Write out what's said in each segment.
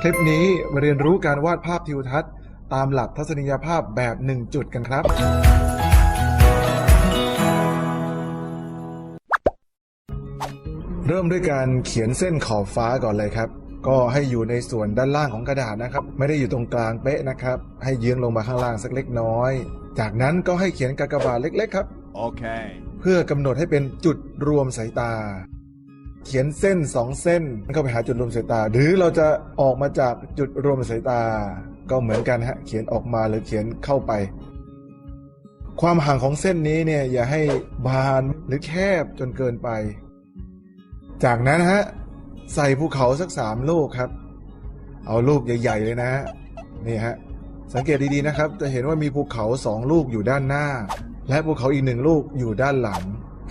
คลิปนี้มาเรียนรู้การวาดภาพทิวทัศน์ ตามหลักทัศนียภาพแบบ 1 จุดกันครับ เริ่มด้วยการเขียนเส้นขอบฟ้าก่อนเลยครับ ก็ให้อยู่ในส่วนด้านล่างของกระดาษนะครับ ไม่ได้อยู่ตรงกลางเป๊ะนะครับ ให้เยื้องลงมาข้างล่างสักเล็กน้อย จากนั้นก็ให้เขียนกากบาทเล็ก ๆ ครับ Okay. เพื่อกำหนดให้เป็นจุดรวมสายตา เขียนเส้นสองเส้นเข้าไปหาจุดรวมสายตา หรือเราจะออกมาจากจุดรวมสายตา ก็เหมือนกันฮะเขียนออกมาหรือเขียนเข้าไป ความห่างของเส้นนี้เนี่ยอย่าให้บานหรือแคบจนเกินไป จากนั้นฮะใส่ภูเขาสักสามลูกครับ เอาลูกใหญ่ ๆ เลยนะฮะนี่ฮะสังเกตดีๆนะครับ จะเห็นว่ามีภูเขาสองลูกอยู่ด้านหน้า และภูเขาอีกหนึ่งลูกอยู่ด้านหลัง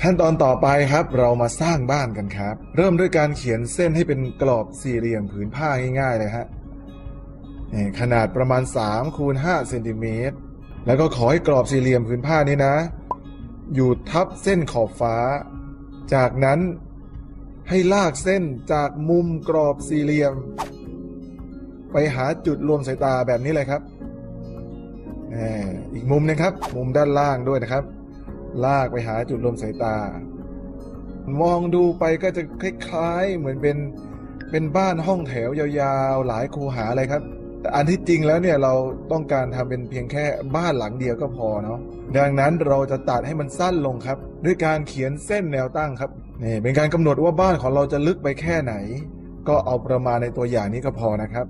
ขั้นตอนต่อไปครับเรามาสร้างบ้านกันครับ เริ่มด้วยการเขียนเส้นให้เป็นกรอบสี่เหลี่ยมผืนผ้าง่ายๆเลยฮะขนาดประมาณ3คูณ5เซนติเมตรแล้วก็ขอให้กรอบสี่เหลี่ยมผืนผ้านี้นะ อยู่ทับเส้นขอบฟ้า จากนั้นให้ลากเส้นจากมุมกรอบสี่เหลี่ยม ไปหาจุดรวมสายตาแบบนี้เลยครับอีกมุมหนะครับ มุมด้านล่างด้วยนะครับ ลากไปหาจุดรวมสายตา มองดูไปก็จะคล้ายๆเหมือนเป็นเป็นบ้านห้องแถวยาวๆ หลายคูหาเลยครับ แต่อันที่จริงแล้วเนี่ยเราต้องการทำเป็นเพียงแค่บ้านหลังเดียวก็พอเนาะดังนั้นเราจะตัดให้มันสั้นลงครับ ด้วยการเขียนเส้นแนวตั้งครับนี่เป็นการกำหนดว่าบ้านของเราจะลึกไปแค่ไหน ก็เอาประมาณในตัวอย่างนี้ก็พอนะครับ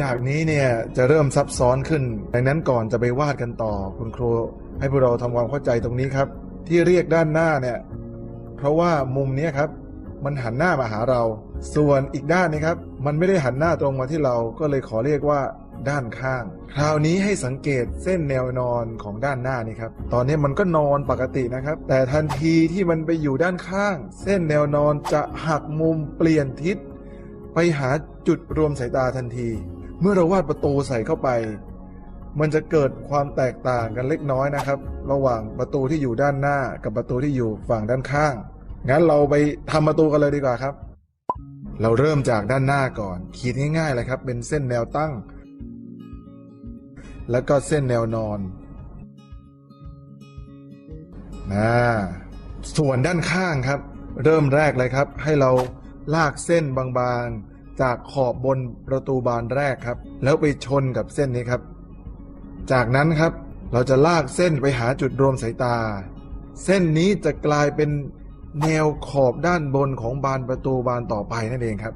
จากนี้เนี่ยจะเริ่มซับซ้อนขึ้น ดังนั้นก่อนจะไปวาดกันต่อคุณครู ให้พวกเราทำความเข้าใจตรงนี้ครับ ที่เรียกด้านหน้าเนี่ย เพราะว่ามุมนี้ครับ มันหันหน้ามาหาเรา ส่วนอีกด้านนี้ครับ มันไม่ได้หันหน้าตรงมาที่เราก็เลยขอเรียกว่าด้านข้าง คราวนี้ให้สังเกตเส้นแนวนอนของด้านหน้านี่ครับ ตอนนี้มันก็นอนปกตินะครับ แต่ทันทีที่มันไปอยู่ด้านข้าง เส้นแนวนอนจะหักมุมเปลี่ยนทิศ ไปหาจุดรวมสายตาทันที เมื่อเราวาดประตูใส่เข้าไป มันจะเกิดความแตกต่างกันเล็กน้อยนะครับ ระหว่างประตูที่อยู่ด้านหน้ากับประตูที่อยู่ฝั่งด้านข้าง งั้นเราไปทำประตูกันเลยดีกว่าครับ เราเริ่มจากด้านหน้าก่อน ขีดง่ายๆเลยครับ เป็นเส้นแนวตั้ง แล้วก็เส้นแนวนอนนะส่วนด้านข้างครับ เริ่มแรกเลยครับ ให้เราลากเส้นบางๆ จากขอบบนประตูบานแรกครับ แล้วไปชนกับเส้นนี้ครับ จากนั้นครับเราจะลากเส้นไปหาจุดรวมสายตา เส้นนี้จะกลายเป็นแนวขอบด้านบนของบานประตูบานต่อไปนั่นเองครับ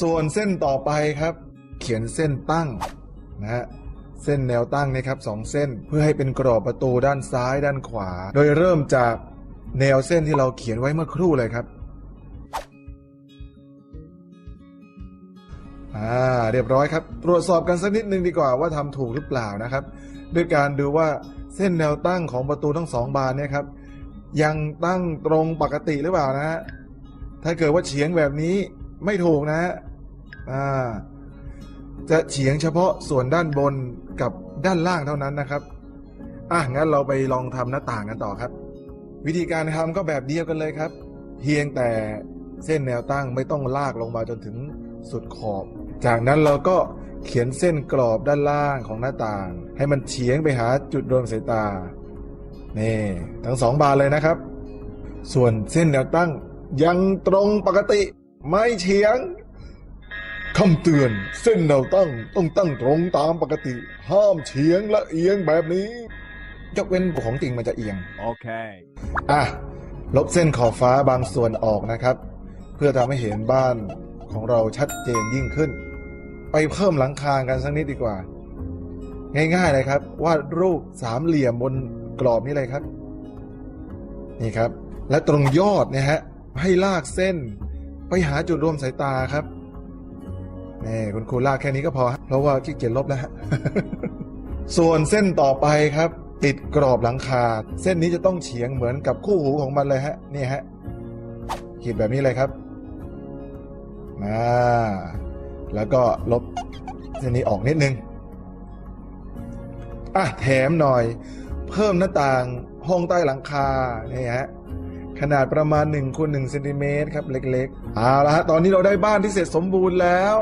ส่วนเส้นต่อไปครับ เขียนเส้นตั้งนะฮะเส้นแนวตั้งนะครับสองเส้นเพื่อให้เป็นกรอบประตูด้านซ้ายด้านขวา โดยเริ่มจากแนวเส้นที่เราเขียนไว้เมื่อครู่เลยครับ อ่าเรียบร้อยครับ ตรวจสอบกันสักนิดนึงดีกว่าว่าทำถูกหรือเปล่านะครับ ด้วยการดูว่าเส้นแนวตั้งของประตูทั้งสองบานเนี่ยครับ ยังตั้งตรงปกติหรือเปล่านะฮะถ้าเกิดว่าเฉียงแบบนี้ไม่ถูกนะฮะอ่าจะเฉียงเฉพาะส่วนด้านบนกับด้านล่างเท่านั้นนะครับอะงั้นเราไปลองทำหน้าต่างกันต่อครับ วิธีการทำก็แบบเดียวกันเลยครับ เพียงแต่เส้นแนวตั้งไม่ต้องลากลงมาจนถึงสุดขอบ จากนั้นเราก็เขียนเส้นกรอบด้านล่างของหน้าต่าง ให้มันเฉียงไปหาจุดรวมสายตา นี่ทั้งสองบานเลยนะครับ ส่วนเส้นแนวตั้งยังตรงปกติไม่เฉียงคำเตือนเส้นแนวตั้งต้องตั้งตรงตามปกติ ห้ามเฉียงและเอียงแบบนี้ยกเว้นของจริงมันจะเอียง Okay. อะ ลบเส้นขอบฟ้าบางส่วนออกนะครับ เพื่อทำให้เห็นบ้านของเราชัดเจนยิ่งขึ้น ไปเพิ่มหลังคากันสักนิดดีกว่า ง่ายๆเลยครับวาดรูปสามเหลี่ยมบนกรอบนี้เลยครับ นี่ครับ และตรงยอดเนี่ยฮะให้ลากเส้น ไปหาจุดรวมสายตาครับนี่คุณครูลากแค่นี้ก็พอ เพราะว่าขี้เกียจลบแล้วฮะส่วนเส้นต่อไปครับ ติดกรอบหลังคา เส้นนี้จะต้องเฉียงเหมือนกับคู่หูของมันเลยฮะนี่ฮะขีดแบบนี้เลยครับมา แล้วก็ลบเส้นนี้ออกนิดนึงอะแถมหน่อย เพิ่มหน้าต่างห้องใต้หลังคานี่ฮะขนาดประมาณ1คูณ1เซนติเมตรครับเล็กๆเอาละฮะตอนนี้เราได้บ้านที่เสร็จสมบูรณ์แล้ว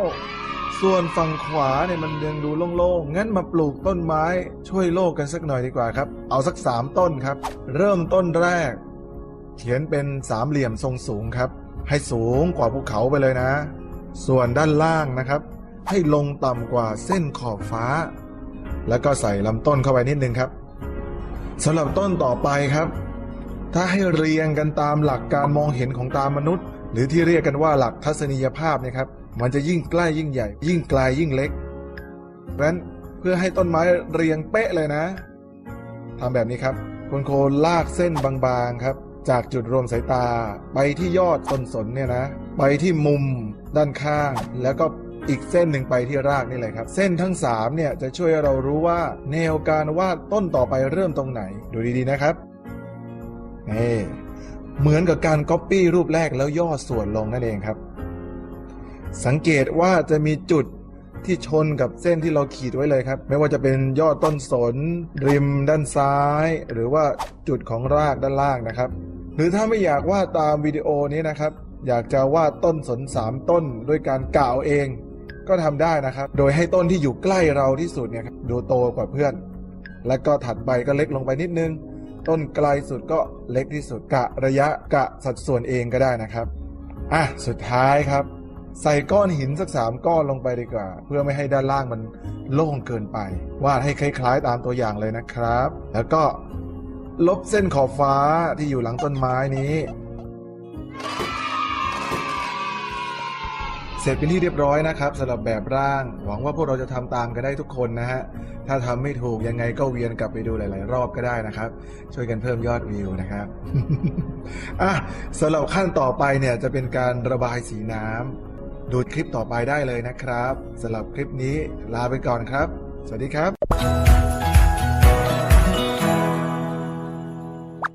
ส่วนฝั่งขวาเนี่ยมันยังดูโล่งๆ งั้นมาปลูกต้นไม้ช่วยโลกกันสักหน่อยดีกว่าครับ เอาสักสามต้นครับ เริ่มต้นแรก เขียนเป็นสามเหลี่ยมทรงสูงครับ ให้สูงกว่าภูเขาไปเลยนะ ส่วนด้านล่างนะครับ ให้ลงต่ำกว่าเส้นขอบฟ้า แล้วก็ใส่ลำต้นเข้าไปนิดนึงครับสำหรับต้นต่อไปครับ ถ้าให้เรียงกันตามหลักการมองเห็นของตามนุษย์ หรือที่เรียกกันว่าหลักทัศนียภาพเนยครับ มันจะยิ่งใกล้ยิ่งใหญ่ ยิ่งไกลยิ่งเล็กเพราะฉะนั้นเพื่อให้ต้นไม้เรียงเป๊ะเลยนะทำแบบนี้ครับคุณโคลากเส้นบางๆครับ จากจุดรวมสายตา ไปที่ยอดต้นสนเนี่ยนะ ไปที่มุม ด้านข้าง แล้วก็อีกเส้นหนึ่งไปที่รากนี่เลยครับ เส้นทั้งสามเนี่ยจะช่วยเรารู้ว่าแนวการวาดต้นต่อไปเริ่มตรงไหน ดูดีๆนะครับนี่เหมือนกับการก๊อปปี้รูปแรกแล้วย่อส่วนลงนั่นเองครับ สังเกตว่าจะมีจุดที่ชนกับเส้นที่เราขีดไว้เลยครับ ไม่ว่าจะเป็นยอดต้นสน ริมด้านซ้าย หรือว่าจุดของรากด้านล่างนะครับ หรือถ้าไม่อยากวาดตามวิดีโอนี้นะครับ อยากจะวาดต้นสนสามต้นด้วยการกล่าวเอง ก็ทำได้นะครับ โดยให้ต้นที่อยู่ใกล้เราที่สุดเนี่ยดูโตกว่าเพื่อน แล้วก็ถัดไปก็เล็กลงไปนิดนึง ต้นไกลสุดก็เล็กที่สุดกะระยะกะสัดส่วนเองก็ได้นะครับอะสุดท้ายครับ ใส่ก้อนหินสักสามก้อนลงไปดีกว่า เพื่อไม่ให้ด้านล่างมันโล่งเกินไป วาดให้คล้ายๆ ตามตัวอย่างเลยนะครับ แล้วก็ลบเส้นขอบฟ้าที่อยู่หลังต้นไม้นี้ เสร็จเป็นที่เรียบร้อยนะครับสำหรับแบบร่าง หวังว่าพวกเราจะทำตามกันได้ทุกคนนะฮะ ถ้าทำไม่ถูกยังไงก็เวียนกลับไปดูหลาย ๆ รอบก็ได้นะครับ ช่วยกันเพิ่มยอดวิวนะครับอะสำหรับขั้นต่อไปเนี่ยจะเป็นการระบายสีน้ำดูคลิปต่อไปได้เลยนะครับสำหรับคลิปนี้ลาไปก่อนครับ สวัสดีครับ